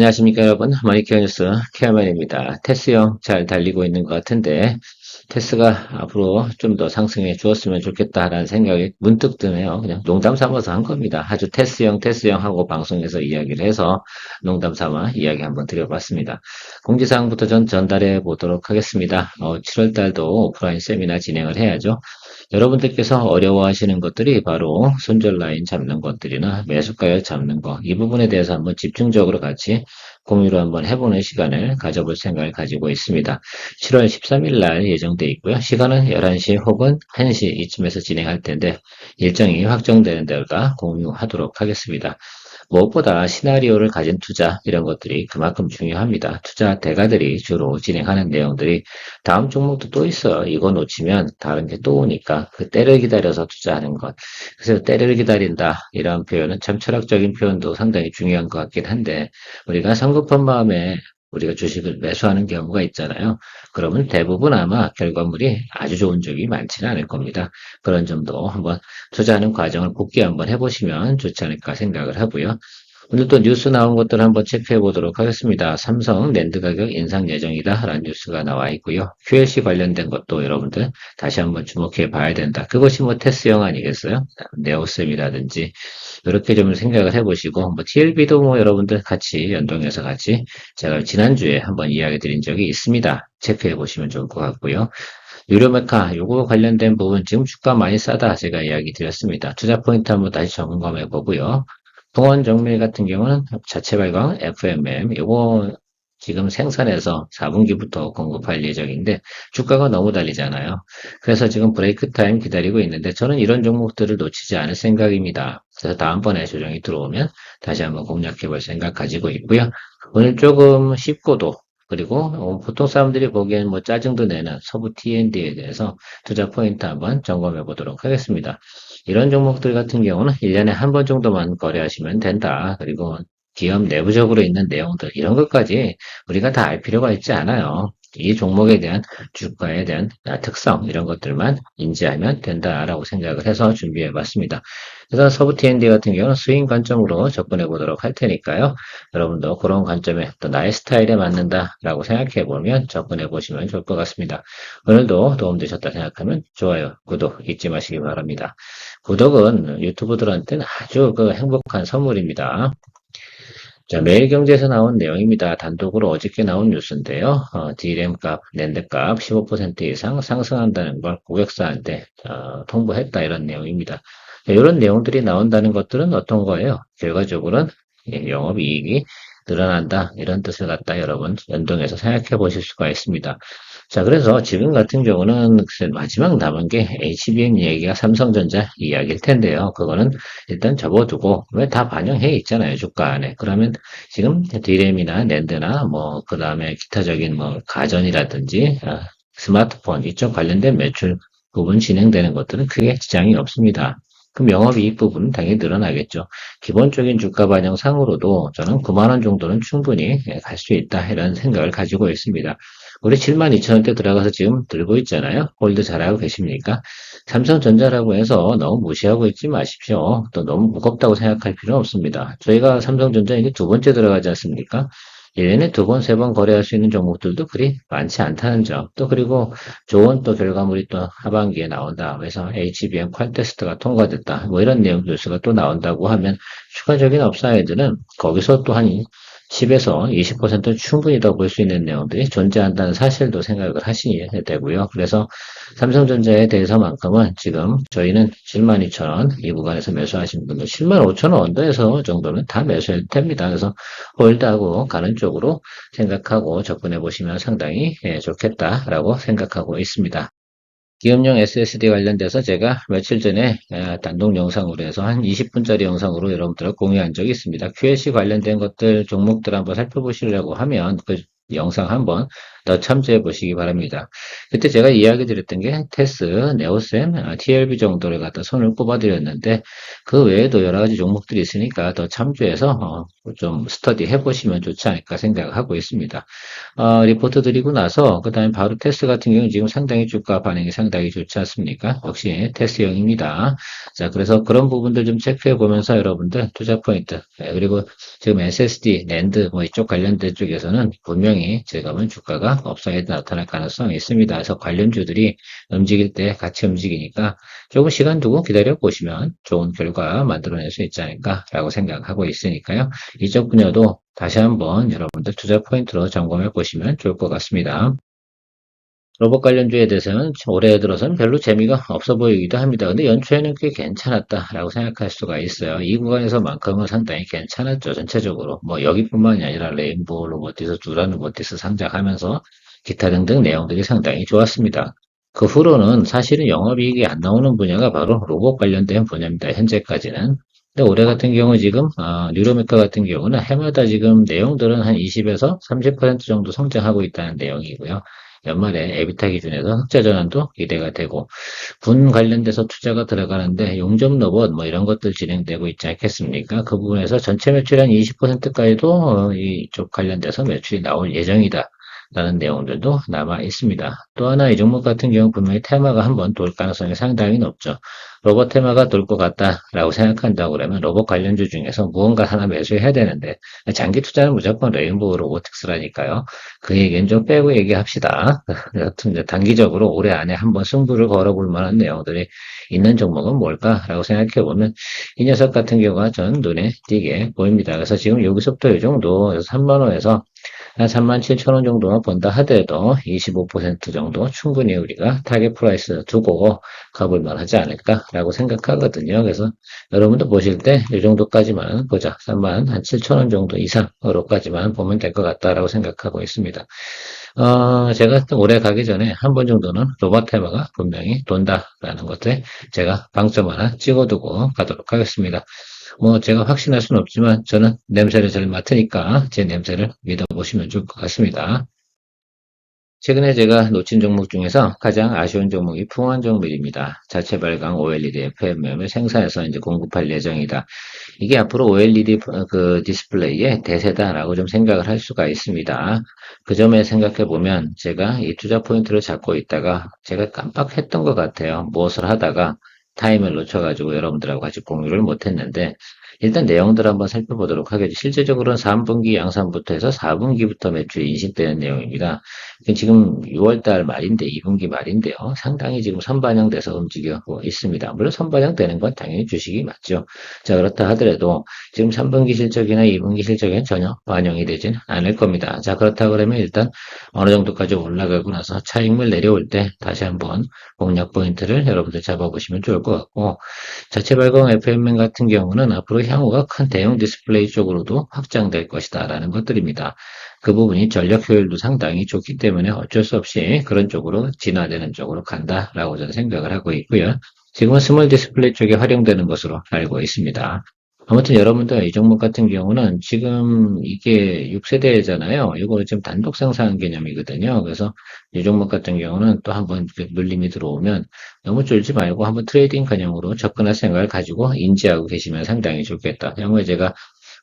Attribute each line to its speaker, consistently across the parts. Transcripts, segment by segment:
Speaker 1: 안녕하십니까 여러분 마이키어 뉴스 케어맨입니다. 테스형 잘 달리고 있는 것 같은데 테스가 앞으로 좀 더 상승해 주었으면 좋겠다라는 생각이 문득 드네요. 그냥 농담 삼아서 한 겁니다. 아주 테스형 테스형 하고 방송에서 이야기를 해서 농담 삼아 이야기 한번 드려봤습니다. 공지사항부터 전 전달해 보도록 하겠습니다. 어, 7월 달도 오프라인 세미나 진행을 해야죠. 여러분들께서 어려워하시는 것들이 바로 손절 라인 잡는 것들이나 매수가를 잡는 것, 이 부분에 대해서 한번 집중적으로 같이 공유를 한번 해보는 시간을 가져볼 생각을 가지고 있습니다. 7월 13일 날 예정돼 있고요. 시간은 11시 혹은 1시 이쯤에서 진행할 텐데 일정이 확정되는 데가 공유하도록 하겠습니다. 무엇보다 시나리오를 가진 투자 이런 것들이 그만큼 중요합니다. 투자 대가들이 주로 진행하는 내용들이 다음 종목도 또 있어요. 이거 놓치면 다른 게 또 오니까 그 때를 기다려서 투자하는 것. 그래서 때를 기다린다 이런 표현은 참 철학적인 표현도 상당히 중요한 것 같긴 한데 우리가 성급한 마음에 우리가 주식을 매수하는 경우가 있잖아요. 그러면 대부분 아마 결과물이 아주 좋은 적이 많지는 않을 겁니다. 그런 점도 한번 투자하는 과정을 복귀 한번 해보시면 좋지 않을까 생각을 하고요. 오늘 또 뉴스 나온 것들 한번 체크해 보도록 하겠습니다. 삼성 랜드 가격 인상 예정이다 라는 뉴스가 나와 있고요. QLC 관련된 것도 여러분들 다시 한번 주목해 봐야 된다. 그것이 뭐 테스형 아니겠어요? 네오셈이라든지 이렇게 좀 생각을 해보시고 뭐 TLB도 뭐 여러분들 같이 연동해서 같이 제가 지난주에 한번 이야기 드린 적이 있습니다. 체크해 보시면 좋을 것 같고요. 유료 메카 요거 관련된 부분 지금 주가 많이 싸다 제가 이야기 드렸습니다. 투자 포인트 한번 다시 점검해 보고요. 동원 정밀 같은 경우는 자체 발광 FMM 요거 지금 생산해서 4분기부터 공급할 예정인데 주가가 너무 달리잖아요. 그래서 지금 브레이크 타임 기다리고 있는데 저는 이런 종목들을 놓치지 않을 생각입니다. 그래서 다음번에 조정이 들어오면 다시 한번 공략해 볼 생각 가지고 있고요. 오늘 조금 쉽고도 그리고 보통 사람들이 보기엔 뭐 짜증도 내는 서부 TND에 대해서 투자 포인트 한번 점검해 보도록 하겠습니다. 이런 종목들 같은 경우는 1년에 한 번 정도만 거래하시면 된다. 그리고 기업 내부적으로 있는 내용들 이런 것까지 우리가 다 알 필요가 있지 않아요. 이 종목에 대한 주가에 대한 특성 이런 것들만 인지하면 된다라고 생각을 해서 준비해 봤습니다. 그래서 서브 TND 같은 경우는 스윙 관점으로 접근해 보도록 할 테니까요. 여러분도 그런 관점에 또 나의 스타일에 맞는다라고 생각해 보면 접근해 보시면 좋을 것 같습니다. 오늘도 도움되셨다 생각하면 좋아요, 구독 잊지 마시기 바랍니다. 구독은 유튜브들한테는 아주 그 행복한 선물입니다. 자, 매일경제에서 나온 내용입니다. 단독으로 어저께 나온 뉴스인데요. 어, D램 값, 랜드 값 15% 이상 상승한다는 걸 고객사한테 어, 통보했다 이런 내용입니다. 이런 내용들이 나온다는 것들은 어떤 거예요? 결과적으로는 영업이익이 늘어난다 이런 뜻을 갖다 여러분 연동해서 생각해 보실 수가 있습니다. 자 그래서 지금 같은 경우는 마지막 남은 게 HBM 얘기가 삼성전자 이야기일 텐데요. 그거는 일단 접어두고 왜 다 반영해 있잖아요 주가 안에. 그러면 지금 디램이나 랜드나 뭐 그 다음에 기타적인 뭐 가전이라든지 아, 스마트폰 이쪽 관련된 매출 부분 진행되는 것들은 크게 지장이 없습니다. 그럼 영업이익 부분은 당연히 늘어나겠죠. 기본적인 주가 반영상으로도 저는 9만원 정도는 충분히 갈 수 있다 이런 생각을 가지고 있습니다. 우리 7만 2천원대 들어가서 지금 들고 있잖아요. 홀드 잘하고 계십니까? 삼성전자라고 해서 너무 무시하고 있지 마십시오. 또 너무 무겁다고 생각할 필요는 없습니다. 저희가 삼성전자 이게 두 번째 들어가지 않습니까? 1년에 두 번, 세 번 거래할 수 있는 종목들도 그리 많지 않다는 점. 또 그리고 좋은 또 결과물이 또 하반기에 나온다. 그래서 HBM 퀄 테스트가 통과됐다. 뭐 이런 내용 뉴스가 또 나온다고 하면 추가적인 업사이드는 거기서 또한 10에서 20%는 충분히 더볼수 있는 내용들이 존재한다는 사실도 생각을 하셔야 되고요. 그래서 삼성전자에 대해서만큼은 지금 저희는 72,000원 이 구간에서 매수하신 분들 75,000원 언더에서 정도는 다 매수해도 됩니다. 그래서 홀드하고 가는 쪽으로 생각하고 접근해 보시면 상당히 예, 좋겠다라고 생각하고 있습니다. 기업용 SSD 관련돼서 제가 며칠 전에 단독 영상으로 해서 한 20분짜리 영상으로 여러분들과 공유한 적이 있습니다. QLC 관련된 것들 종목들 한번 살펴보시려고 하면 그 영상 한번 더 참조해 보시기 바랍니다. 그때 제가 이야기 드렸던 게 테스, 네오셈, 아, TLB 정도를 갖다 손을 꼽아드렸는데 그 외에도 여러 가지 종목들이 있으니까 더 참조해서 어, 좀 스터디 해보시면 좋지 않을까 생각을 하고 있습니다. 어, 리포트 드리고 나서 그 다음에 바로 테스 같은 경우는 지금 상당히 주가 반응이 상당히 좋지 않습니까? 역시 테스형입니다. 자, 그래서 그런 부분들 좀 체크해 보면서 여러분들 투자 포인트 네, 그리고 지금 SSD, 랜드 뭐 이쪽 관련된 쪽에서는 분명히 지금은 주가가 업상에 나타날 가능성이 있습니다. 그래서 관련주들이 움직일 때 같이 움직이니까 조금 시간 두고 기다려 보시면 좋은 결과 만들어낼 수 있지 않을까라고 생각하고 있으니까요. 이쪽 분야도 다시 한번 여러분들 투자 포인트로 점검해 보시면 좋을 것 같습니다. 로봇 관련주에 대해서는 올해 들어서는 별로 재미가 없어 보이기도 합니다. 근데 연초에는 꽤 괜찮았다라고 생각할 수가 있어요. 이 구간에서만큼은 상당히 괜찮았죠. 전체적으로. 뭐 여기뿐만이 아니라 레인보우, 로보티스, 두란 로보티스 상장하면서 기타 등등 내용들이 상당히 좋았습니다. 그 후로는 사실은 영업이익이 안 나오는 분야가 바로 로봇 관련된 분야입니다. 현재까지는. 근데 올해 같은 경우 지금 아, 뉴로메카 같은 경우는 해마다 지금 내용들은 한 20에서 30% 정도 성장하고 있다는 내용이고요. 연말에 에비타 기준에서 흑자 전환도 기대가 되고 분 관련돼서 투자가 들어가는데 용접 로봇 뭐 이런 것들 진행되고 있지 않겠습니까? 그 부분에서 전체 매출 한 20%까지도 어, 이쪽 관련돼서 매출이 나올 예정이다. 라는 내용들도 남아 있습니다. 또 하나 이 종목 같은 경우 분명히 테마가 한번 돌 가능성이 상당히 높죠. 로봇 테마가 돌 것 같다라고 생각한다고 그러면 로봇 관련주 중에서 무언가 하나 매수해야 되는데 장기 투자는 무조건 레인보우 로보틱스라니까요. 그 얘기는 좀 빼고 얘기합시다. 여튼 단기적으로 올해 안에 한번 승부를 걸어볼 만한 내용들이 있는 종목은 뭘까라고 생각해 보면 이 녀석 같은 경우가 전 눈에 띄게 보입니다. 그래서 지금 여기서부터 이 정도 3만 원에서 한 37,000원 정도만 번다 하더라도 25% 정도 충분히 우리가 타겟 프라이스 두고 가볼 만하지 않을까라고 생각하거든요. 그래서 여러분도 보실 때 이 정도까지만 보자. 3만 한 7,000원 정도 이상으로까지만 보면 될 것 같다라고 생각하고 있습니다. 어, 제가 올해 가기 전에 한 번 정도는 로봇 테마가 분명히 돈다라는 것에 제가 방점 하나 찍어두고 가도록 하겠습니다. 뭐 제가 확신할 수는 없지만 저는 냄새를 잘 맡으니까 제 냄새를 믿어보시면 좋을 것 같습니다. 최근에 제가 놓친 종목 중에서 가장 아쉬운 종목이 풍원 종목입니다. 자체 발광 OLED FMM을 생산해서 이제 공급할 예정이다. 이게 앞으로 OLED 그 디스플레이의 대세다라고 좀 생각을 할 수가 있습니다. 그 점에 생각해 보면 제가 이 투자 포인트를 잡고 있다가 제가 깜빡했던 것 같아요. 무엇을 하다가 타임을 놓쳐가지고 여러분들하고 같이 공유를 못했는데 일단 내용들 한번 살펴보도록 하겠죠. 실제적으로는 3분기 양산부터 해서 4분기부터 매출이 인식되는 내용입니다. 지금 6월달 말인데 2분기 말인데요. 상당히 지금 선반영돼서 움직이고 있습니다. 물론 선반영되는 건 당연히 주식이 맞죠. 자 그렇다 하더라도 지금 3분기 실적이나 2분기 실적에는 전혀 반영이 되진 않을 겁니다. 자 그렇다 그러면 일단 어느 정도까지 올라가고 나서 차익물 내려올 때 다시 한번 공략 포인트를 여러분들 잡아보시면 좋을 것 같고 자체 발광 FMN 같은 경우는 앞으로 향후가 큰 대형 디스플레이 쪽으로도 확장될 것이다 라는 것들입니다. 그 부분이 전력 효율도 상당히 좋기 때문에 어쩔 수 없이 그런 쪽으로 진화되는 쪽으로 간다라고 저는 생각을 하고 있고요. 지금은 스몰 디스플레이 쪽에 활용되는 것으로 알고 있습니다. 아무튼 여러분들 이 종목 같은 경우는 지금 이게 6세대잖아요. 이거 지금 단독 생산 개념이거든요. 그래서 이 종목 같은 경우는 또 한번 물림이 들어오면 너무 쫄지 말고 한번 트레이딩 개념으로 접근할 생각을 가지고 인지하고 계시면 상당히 좋겠다. 향후에 제가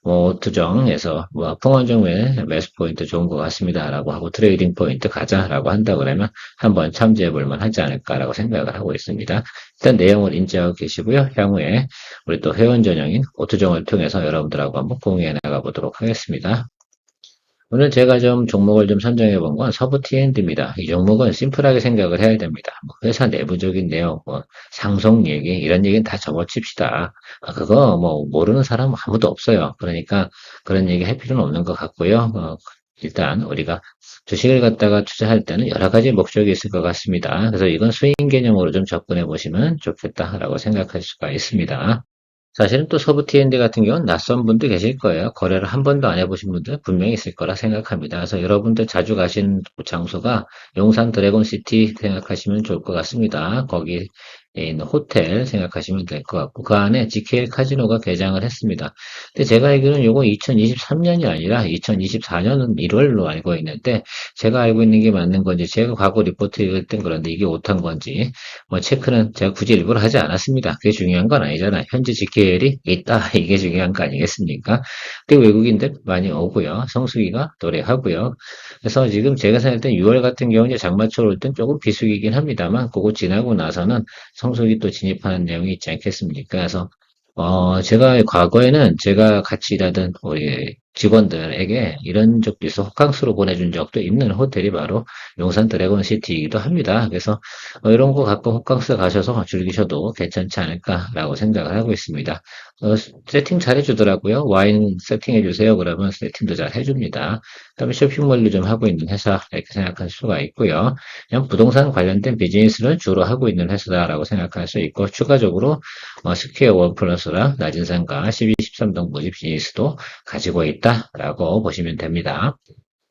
Speaker 1: 뭐 투정에서 뭐 풍원정 외에 매수 포인트 좋은 것 같습니다라고 하고 트레이딩 포인트 가자라고 한다 그러면 한번 참조해 볼 만 하지 않을까라고 생각을 하고 있습니다. 일단 내용을 인지하고 계시고요. 향후에 우리 또 회원 전형인 오투정을 통해서 여러분들하고 한번 공유해 나가 보도록 하겠습니다. 오늘 제가 좀 종목을 좀 선정해 본 건 서부 T&D입니다. 이 종목은 심플하게 생각을 해야 됩니다. 뭐 회사 내부적인 내용, 뭐 상속 얘기, 이런 얘기는 다 접어칩시다. 아, 그거 뭐 모르는 사람 아무도 없어요. 그러니까 그런 얘기 할 필요는 없는 것 같고요. 어, 일단 우리가 주식을 갖다가 투자할 때는 여러 가지 목적이 있을 것 같습니다. 그래서 이건 스윙 개념으로 좀 접근해 보시면 좋겠다라고 생각할 수가 있습니다. 사실은 또 서부 T&D 같은 경우는 낯선 분도 계실 거예요. 거래를 한 번도 안 해보신 분들 분명히 있을 거라 생각합니다. 그래서 여러분들 자주 가신 장소가 용산 드래곤 시티 생각하시면 좋을 것 같습니다. 거기 있는 호텔 생각하시면 될 것 같고 그 안에 GKL 카지노가 개장을 했습니다. 근데 제가 알기로는 요거 2023년이 아니라 2024년 1월로 알고 있는데 제가 알고 있는 게 맞는 건지 제가 과거 리포트 읽을 땐 그런데 이게 오탄 건지 뭐 체크는 제가 굳이 일부러 하지 않았습니다. 그게 중요한 건 아니잖아요. 현재 GKL이 있다 이게 중요한 거 아니겠습니까? 근데 외국인들 많이 오고요. 성수기가 노래하고요. 그래서 지금 제가 생각할 때 6월 같은 경우는 장마철 올 땐 조금 비수기긴 합니다만 그거 지나고 나서는 성 수기 또 진입하는 내용이 있지 않겠습니까? 그래서 어, 제가 과거에는 제가 같이 일하던 우리 직원들에게 이런 적도 있어 호캉스로 보내준 적도 있는 호텔이 바로 용산 드래곤 시티이기도 합니다. 그래서 어, 이런 거 가끔 호캉스 가셔서 즐기셔도 괜찮지 않을까라고 생각을 하고 있습니다. 어, 세팅 잘 해주더라고요. 와인 세팅해 주세요. 그러면 세팅도 잘 해줍니다. 그다음에 쇼핑몰도 좀 하고 있는 회사 이렇게 생각할 수가 있고요. 그냥 부동산 관련된 비즈니스를 주로 하고 있는 회사다라고 생각할 수 있고 추가적으로 어, 스퀘어 원 플러스라 낮은 상가 12, 13동 부지 비즈니스도 가지고 있다라고 보시면 됩니다.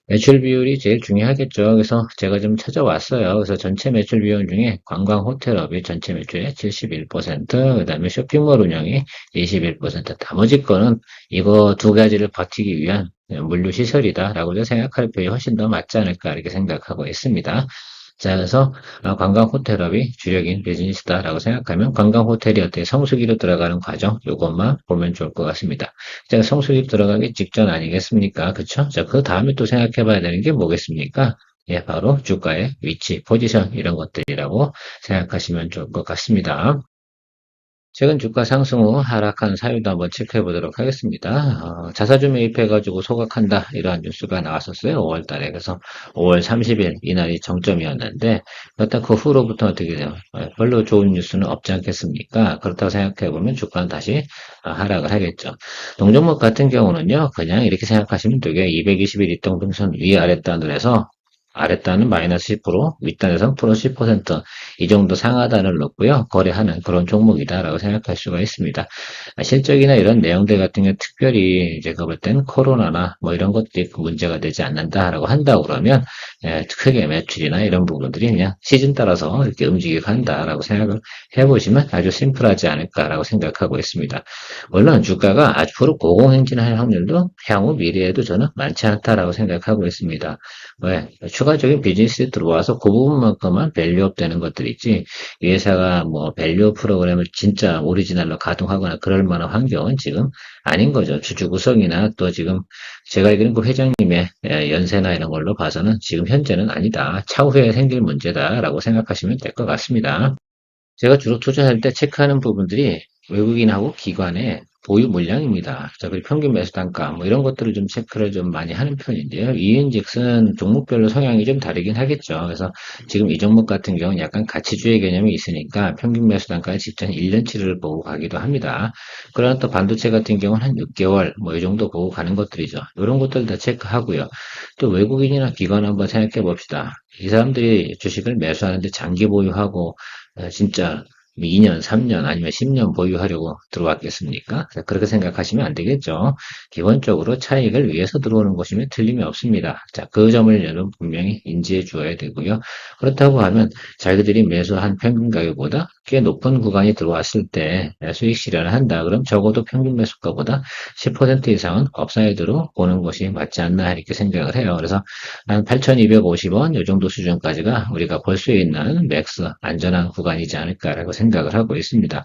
Speaker 1: 매출 비율이 제일 중요하겠죠. 그래서 제가 좀 찾아왔어요. 그래서 전체 매출 비율 중에 관광 호텔업이 전체 매출의 71%, 그 다음에 쇼핑몰 운영이 21%, 나머지 거는 이거 두 가지를 버티기 위한 물류 시설이다라고 생각할 필요 훨씬 더 맞지 않을까 이렇게 생각하고 있습니다. 자, 그래서 어, 관광 호텔업이 주력인 비즈니스다라고 생각하면 관광 호텔이 어떻게 성수기로 들어가는 과정 이것만 보면 좋을 것 같습니다. 자, 성수기 들어가기 직전 아니겠습니까? 그쵸? 자, 그 다음에 또 생각해 봐야 되는 게 뭐겠습니까? 예, 바로 주가의 위치, 포지션 이런 것들이라고 생각하시면 좋을 것 같습니다. 최근 주가 상승 후 하락한 사유도 한번 체크해 보도록 하겠습니다. 어, 자사주 매입해가지고 소각한다 이러한 뉴스가 나왔었어요. 5월 달에. 그래서 5월 30일 이날이 정점이었는데 일단 그 후로부터 어떻게 돼요? 어, 별로 좋은 뉴스는 없지 않겠습니까? 그렇다고 생각해 보면 주가는 다시 어, 하락을 하겠죠. 동종목 같은 경우는요. 그냥 이렇게 생각하시면 되게 221 이동평선 위 아래 단을 해서 아랫단은 마이너스 10%, 윗단에서는 플러스 10%이 정도 상하단을 놓고요. 거래하는 그런 종목이다라고 생각할 수가 있습니다. 실적이나 이런 내용들 같은 경우 특별히 제가 볼 땐 코로나나 뭐 이런 것들이 문제가 되지 않는다라고 한다 그러면 예, 크게 매출이나 이런 부분들이 그냥 시즌 따라서 이렇게 움직이고 한다라고 생각을 해보시면 아주 심플하지 않을까라고 생각하고 있습니다. 물론 주가가 앞으로 고공행진할 확률도 향후 미래에도 저는 많지 않다라고 생각하고 있습니다. 왜? 추 가적인 비즈니스 들어와서 그 부분만큼만 밸류업 되는 것들 있지, 이 회사가 뭐 밸류 프로그램을 진짜 오리지널로 가동하거나 그럴 만한 환경은 지금 아닌 거죠. 주주 구성이나 또 지금 제가 알기로는 그 회장님의 예, 연세나 이런 걸로 봐서는 지금 현재는 아니다. 차후에 생길 문제다라고 생각하시면 될 것 같습니다. 제가 주로 투자할 때 체크하는 부분들이 외국인하고 기관의 보유 물량입니다. 자, 그리고 평균 매수 단가, 뭐 이런 것들을 좀 체크를 좀 많이 하는 편인데요. 이인즉슨 종목별로 성향이 좀 다르긴 하겠죠. 그래서 지금 이 종목 같은 경우는 약간 가치주의 개념이 있으니까 평균 매수 단가의 직전 1년치를 보고 가기도 합니다. 그러나 또 반도체 같은 경우는 한 6개월, 뭐 이 정도 보고 가는 것들이죠. 이런 것들 다 체크하고요. 또 외국인이나 기관 한번 생각해 봅시다. 이 사람들이 주식을 매수하는데 장기 보유하고 어, 진짜 2년, 3년 아니면 10년 보유하려고 들어왔겠습니까? 그렇게 생각하시면 안 되겠죠. 기본적으로 차익을 위해서 들어오는 것이면 틀림이 없습니다. 자, 그 점을 여러분 분명히 인지해 주어야 되고요. 그렇다고 하면 자기들이 매수한 평균 가격보다 꽤 높은 구간이 들어왔을 때 수익 실현을 한다. 그럼 적어도 평균 매수가보다 10% 이상은 업사이드로 보는 것이 맞지 않나 이렇게 생각을 해요. 그래서 한 8,250원 이 정도 수준까지가 우리가 볼 수 있는 맥스 안전한 구간이지 않을까라고 생각을 하고 있습니다.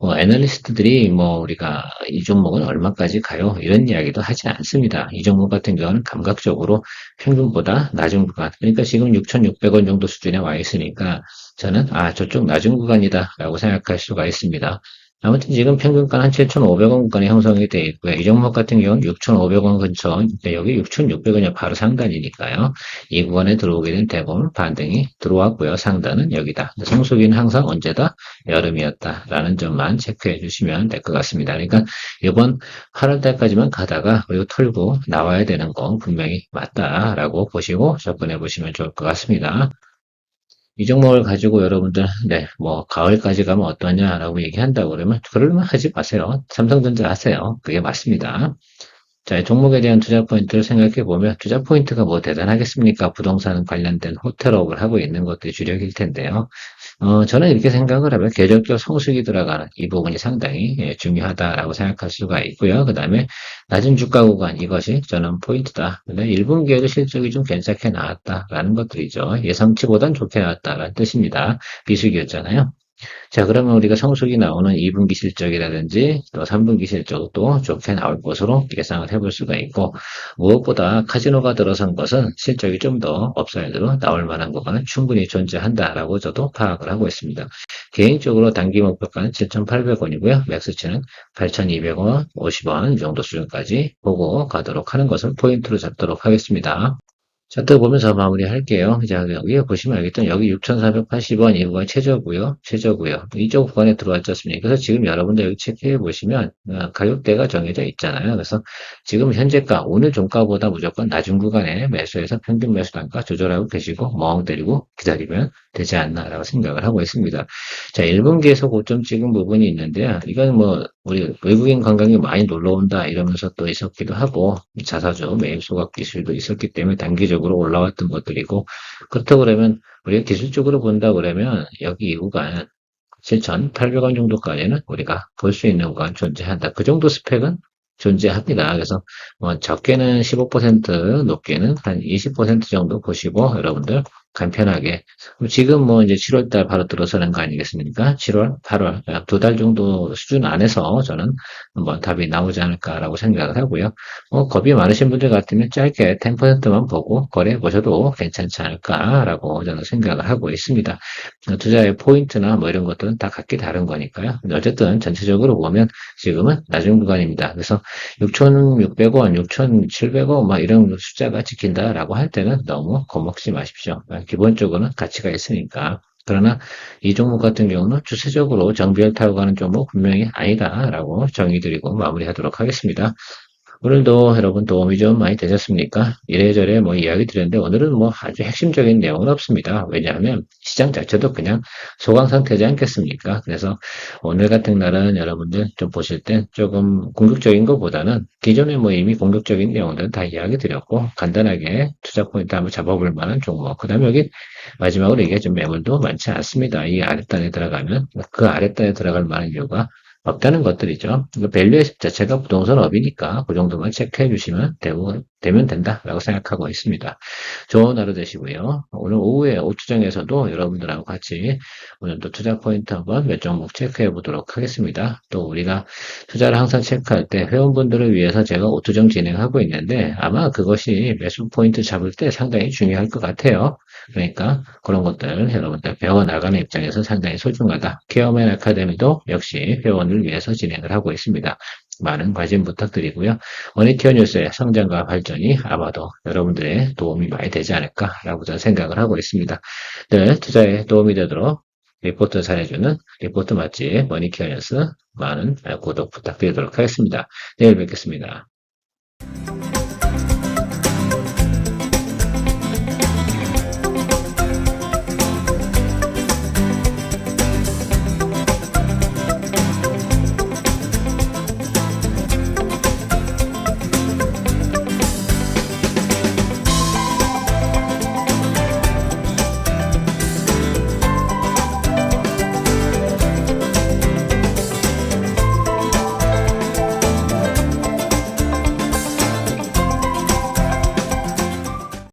Speaker 1: 뭐 애널리스트들이 뭐 우리가 이 종목은 얼마까지 가요 이런 이야기도 하지 않습니다. 이 종목 같은 경우는 감각적으로 평균보다 낮은 구간 그러니까 지금 6,600원 정도 수준에 와 있으니까 저는 아 저쪽 낮은 구간이다 라고 생각할 수가 있습니다. 아무튼 지금 평균가 한 7,500원 구간에 형성이 되어 있고요. 이 종목 같은 경우는 6,500원 근처, 여기 6,600원이 바로 상단이니까요. 이 구간에 들어오게 된 대부분 반등이 들어왔고요. 상단은 여기다. 성수기는 항상 언제다? 여름이었다라는 점만 체크해 주시면 될 것 같습니다. 그러니까 이번 8월 달까지만 가다가 그리고 털고 나와야 되는 건 분명히 맞다라고 보시고 접근해 보시면 좋을 것 같습니다. 이 종목을 가지고 여러분들, 네, 뭐, 가을까지 가면 어떠냐라고 얘기한다고 그러면, 그럴만 하지 마세요. 삼성전자 하세요. 그게 맞습니다. 자, 종목에 대한 투자 포인트를 생각해 보면, 투자 포인트가 뭐 대단하겠습니까? 부동산 관련된 호텔업을 하고 있는 것들이 주력일 텐데요. 어, 저는 이렇게 생각을 하면 계절적 성수기 들어가는 이 부분이 상당히 예, 중요하다라고 생각할 수가 있고요. 그 다음에 낮은 주가 구간 이것이 저는 포인트다. 근데 1분기에도 실적이 좀 괜찮게 나왔다라는 것들이죠. 예상치보단 좋게 나왔다라는 뜻입니다. 비수기였잖아요. 자, 그러면 우리가 성수기 나오는 2분기 실적이라든지 또 3분기 실적도 좋게 나올 것으로 예상을 해볼 수가 있고 무엇보다 카지노가 들어선 것은 실적이 좀 더 업사이드로 나올 만한 구간은 충분히 존재한다라고 저도 파악을 하고 있습니다. 개인적으로 단기 목표가는 7,800원이고요. 맥스치는 8,200원, 50원 정도 수준까지 보고 가도록 하는 것을 포인트로 잡도록 하겠습니다. 차트 보면서 마무리할게요. 자, 여기 보시면 알겠죠? 여기 6,480원 이 구간 최저고요. 최저고요. 이쪽 구간에 들어왔지 않습니까? 그래서 지금 여러분들 여기 체크해 보시면 어, 가격대가 정해져 있잖아요. 그래서 지금 현재가 오늘 종가보다 무조건 낮은 구간에 매수해서 평균 매수 단가 조절하고 계시고 멍 때리고 기다리면 되지 않나라고 생각을 하고 있습니다. 자, 1분기에서 고점 찍은 부분이 있는데요. 이건 뭐 우리 외국인 관광이 많이 놀러 온다 이러면서 또 있었기도 하고 자사주 매입 소각 기술도 있었기 때문에 단기적으로 올라왔던 것들이고 그렇다고 그러면 우리가 기술적으로 본다 그러면 여기 이 구간 7,800원 정도까지는 우리가 볼 수 있는 구간 존재한다. 그 정도 스펙은 존재합니다. 그래서 뭐 적게는 15% 높게는 한 20% 정도 보시고 여러분들 간편하게 지금 뭐 이제 7월달 바로 들어서는 거 아니겠습니까? 7월, 8월 두 달 정도 수준 안에서 저는 한번 답이 나오지 않을까라고 생각을 하고요. 뭐 겁이 많으신 분들 같으면 짧게 10%만 보고 거래해 보셔도 괜찮지 않을까라고 저는 생각을 하고 있습니다. 투자의 포인트나 뭐 이런 것들은 다 각기 다른 거니까요. 어쨌든 전체적으로 보면 지금은 낮은 구간입니다. 그래서 6,600원, 6,700원 막 이런 숫자가 지킨다라고 할 때는 너무 겁먹지 마십시오. 기본적으로는 가치가 있으니까. 그러나 이 종목 같은 경우는 주세적으로 정비를 타고 가는 종목 분명히 아니다라고 정의드리고 마무리하도록 하겠습니다. 오늘도 여러분 도움이 좀 많이 되셨습니까? 이래저래 뭐 이야기 드렸는데 오늘은 뭐 아주 핵심적인 내용은 없습니다. 왜냐하면 시장 자체도 그냥 소강 상태지 않겠습니까? 그래서 오늘 같은 날은 여러분들 좀 보실 때 조금 공격적인 것보다는 기존에 뭐 이미 공격적인 내용들은 다 이야기 드렸고 간단하게 투자 포인트 한번 잡아볼 만한 종목. 그 다음에 여기 마지막으로 이게 좀 매물도 많지 않습니다. 이 아랫단에 들어가면 그 아랫단에 들어갈 만한 이유가 없다는 것들이죠. 밸류의 자체가 부동산 업이니까 그 정도만 체크해 주시면 되고, 되면 된다라고 생각하고 있습니다. 좋은 하루 되시고요. 오늘 오후에 오투정에서도 여러분들하고 같이 오늘도 투자 포인트 한번 몇 종목 체크해 보도록 하겠습니다. 또 우리가 투자를 항상 체크할 때 회원분들을 위해서 제가 오투정 진행하고 있는데 아마 그것이 매수 포인트 잡을 때 상당히 중요할 것 같아요. 그러니까 그런 것들 여러분들 배워나가는 입장에서 상당히 소중하다. 케어맨 아카데미도 역시 회원을 위해서 진행을 하고 있습니다. 많은 관심 부탁드리고요. 원니티어 뉴스의 성장과 발전이 아마도 여러분들의 도움이 많이 되지 않을까라고 저는 생각을 하고 있습니다. 늘 투자에 도움이 되도록 리포트 잘해주는 리포트 맛집 머니케어 뉴스 많은 구독 부탁드리도록 하겠습니다. 내일 뵙겠습니다.